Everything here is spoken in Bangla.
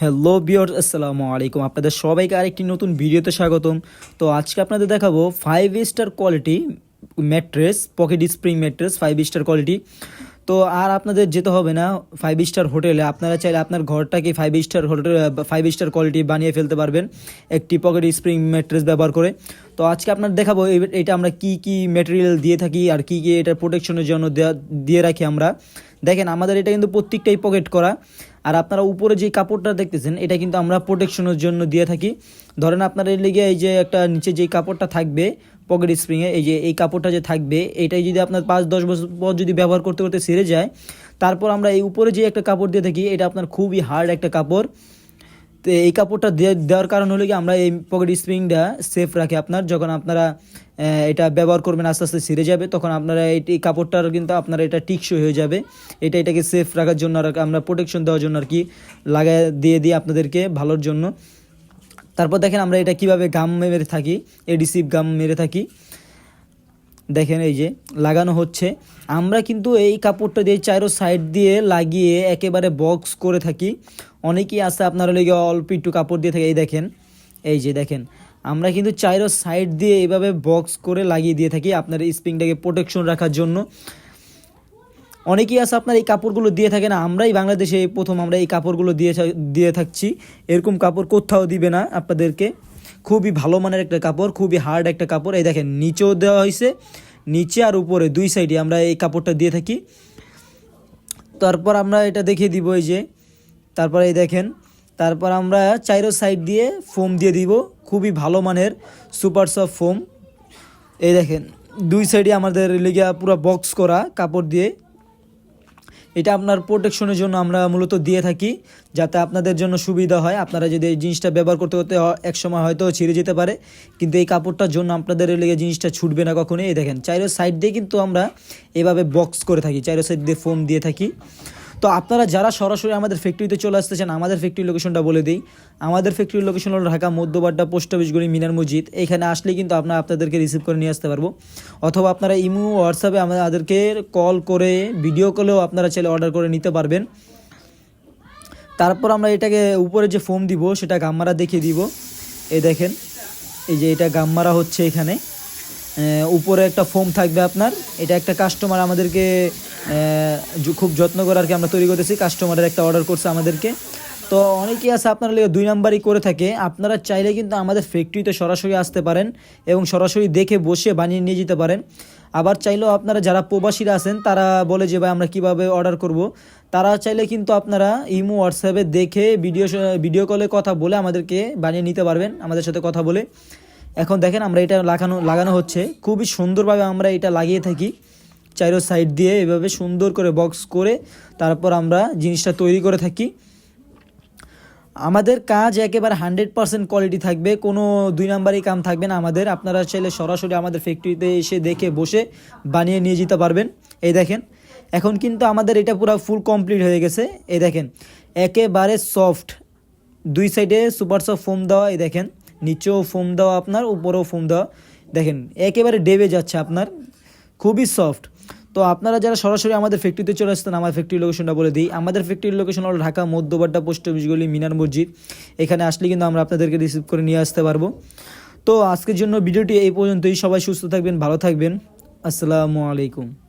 হ্যালো বিয়র আসসালামু আলাইকুম। আপনাদের সবাইকে আরেকটি নতুন ভিডিওতে স্বাগতম। তো আজকে আপনাদের দেখাবো five star quality mattress pocket spring mattress five star quality তো আর আপনাদের যেতে হবে না ফাইভ স্টার হোটেলে। আপনারা চাইলে আপনার ঘরটাকে five star hotel five star quality বানিয়ে ফেলতে পারবেন একটি পকেট স্প্রিং ম্যাট্রেস ব্যবহার করে। তো আজকে আপনার দেখাবো এটা আমরা কি কি ম্যাটেরিয়াল দিয়ে থাকি আর কি কি এটার প্রোটেকশনের জন্য দিয়ে রাখি আমরা। দেখেন, আমাদের এটা কিন্তু প্রত্যেকটাই পকেট করা। আর আপনারা উপরে যে কাপড়টা দেখতেছেন, এটা কিন্তু আমরা প্রোটেকশনের জন্য দিয়ে থাকি। ধরেন আপনার লেগে এই যে একটা নিচে যে কাপড়টা থাকবে পকেট স্প্রিংয়ে এই যে এই কাপড়টা যে থাকবে, এটাই যদি আপনার পাঁচ, দশ বছর পর যদি ব্যবহার করতে করতে সেরে যায়, তারপর আমরা এই উপরে যে একটা কাপড় দিয়ে থাকি, এটা আপনার খুবই হার্ড একটা কাপড়। তো এই কাপড়টা দেওয়ার কারণ হলো কি, আমরা এই পকেট স্প্রিংটা সেফ রাখি আপনার। যখন আপনারা এটা ব্যবহার করবেন, আস্তে আস্তে ছিঁড়ে যাবে, তখন আপনারা এই এই কাপড়টার কিন্তু আপনার এটা টিকসই হয়ে যাবে। এটা এটাকে সেফ রাখার জন্য আর আমরা প্রোটেকশন দেওয়ার জন্য আর কি লাগায় দিয়ে দিই আপনাদেরকে ভালোর জন্য। তারপর দেখেন আমরা এটা কীভাবে গাম মেরে থাকি এডিসিভ গাম মেরে থাকি। দেখেন এই যে, লাগানো হচ্ছে। আমরা কিন্তু এই কাপড়টা দিয়ে চারো সাইড দিয়ে লাগিয়ে একেবারে বক্স করে থাকি। অনেকেই আছে আপনারা লেগে অল্প একটু কাপড় দিয়ে থাকে, এই দেখেন, এই যে দেখেন। আমরা কিন্তু চাইরো সাইড দিয়ে এইভাবে বক্স করে লাগিয়ে দিয়ে থাকি আপনার স্প্রিংটাকে প্রোটেকশন রাখার জন্য। অনেকেই আছে আপনার এই কাপড়গুলো দিয়ে থাকে না, আমরাই বাংলাদেশে প্রথম আমরা এই কাপড়গুলো দিয়ে দিয়ে থাকছি। এরকম কাপড় কোথাও দিবে না আপনাদেরকে। খুবই ভালো মানের একটা কাপড়, খুবই হার্ড একটা কাপড়। এই দেখেন, নিচেও দেওয়া হয়েছে নিচে আর উপরে, দুই সাইডে আমরা এই কাপড়টা দিয়ে থাকি। তারপর আমরা এটা দেখিয়ে দিব এই যে, তারপর এই দেখেন, তারপর আমরা চাইরো সাইড দিয়ে ফোম দিয়ে দিব, খুবই ভালো মানের সুপার সফট ফোম এই দেখেন, দুই সাইডে আমাদের লেগিয়া পুরো বক্স করা কাপড় দিয়ে। এটা আপনার প্রোটেকশনের জন্য আমরা মূলত দিয়ে থাকি, যাতে আপনাদের জন্য সুবিধা হয়। আপনারা যদি এই জিনিসটা ব্যবহার করতে করতে এক সময় হয়তো ছিঁড়ে যেতে পারে, কিন্তু এই কাপড়টার জন্য আপনাদের লেগে জিনিসটা ছুটবে না কখনোই। এই দেখেন চাইরো সাইড দিয়ে কিন্তু আমরা এভাবে বক্স করে থাকি চাইরো সাইড দিয়ে ফোম দিয়ে থাকি। তো আপনারা যারা সরাসরি আমাদের ফ্যাক্টরিতে চলে আসতে চান আমাদের ফ্যাক্টরি লোকেশনটা বলে দিই। আমাদের ফ্যাক্টরির লোকেশন হলো ঢাকা, মধ্যবাড্ডা পোস্ট অফিস গলি, মিনার মসজিদ। এখানে আসলে কিন্তু আমরা আপনাদেরকে রিসিভ করে নিয়ে আসতে পারব। অথবা আপনারা ইমো হোয়াটসঅ্যাপে আমাদেরকে কল করে ভিডিও কলেও আপনারা চাইলে অর্ডার করে নিতে পারবেন। তারপর আমরা এটাকে উপরে যে ফোম দিব, সেটা গাম্মারা দেখিয়ে দিব। এই দেখেন, এই যে এটা গাম্মারা হচ্ছে এখানে। উপরে একটা ফোম থাকবে আপনার। এটা একটা কাস্টমার আমাদেরকে খুব যত্ন করে আর কি আমরা তৈরি করতেছি। কাস্টমারের একটা অর্ডার করছে আমাদেরকে। তো অনেকেই আছে আপনারা দুই নাম্বারই করে থাকে। আপনারা চাইলে কিন্তু আমাদের ফ্যাক্টরিতে সরাসরি আসতে পারেন এবং সরাসরি দেখে বসে বানিয়ে নিয়ে যেতে পারেন। আবার চাইলেও আপনারা যারা প্রবাসীরা আছেন, তারা বলে যে, ভাই, আমরা কীভাবে অর্ডার করব? তারা চাইলে কিন্তু আপনারা ইমো, হোয়াটসঅ্যাপে দেখে ভিডিও ভিডিও কলে কথা বলে আমাদেরকে বানিয়ে নিতে পারবেন, আমাদের সাথে কথা বলে। এখন দেখেন আমরা এটা লাগানো লাগানো হচ্ছে। খুবই সুন্দরভাবে আমরা এটা লাগিয়ে থাকি। চাইরো সাইড দিয়ে এভাবে সুন্দর করে বক্স করে তারপর আমরা জিনিসটা তৈরি করে থাকি। আমাদের কাজ একেবারে হান্ড্রেড পার্সেন্ট কোয়ালিটি থাকবে, কোনো দুই নাম্বারই কাম থাকবে না আমাদের। আপনারা চাইলে সরাসরি আমাদের ফ্যাক্টরিতে এসে দেখে বসে বানিয়ে নিয়ে যেতে পারবেন। এই দেখেন, এখন কিন্তু আমাদের এটা পুরো ফুল কমপ্লিট হয়ে গেছে। এই দেখেন, একেবারে সফট দুই সাইডে সুপার সফট ফোম দেওয়া, এই দেখেন। নিচেও ফোম দেওয়া আপনার, উপরেও ফোম দেওয়া দেখেন, একেবারে ডেবে যাচ্ছে আপনার। খুবই সফট তো আপনারা যারা সরাসরি আমাদের ফ্যাক্টরিতে চলে আসতেন আমার ফ্যাক্টরি লোকেশনটা বলে দিই। আমাদের ফ্যাক্টরির লোকেশন হলো ঢাকা, মধ্যবাড্ডা পোস্ট অফিসগুলি মিনার মসজিদ। এখানে আসলে কিন্তু আমরা আপনাদেরকে রিসিভ করে নিয়ে আসতে পারব। তো আজকের জন্য ভিডিওটি এই পর্যন্তই। সবাই সুস্থ থাকবেন, ভালো থাকবেন। আসসালামু আলাইকুম।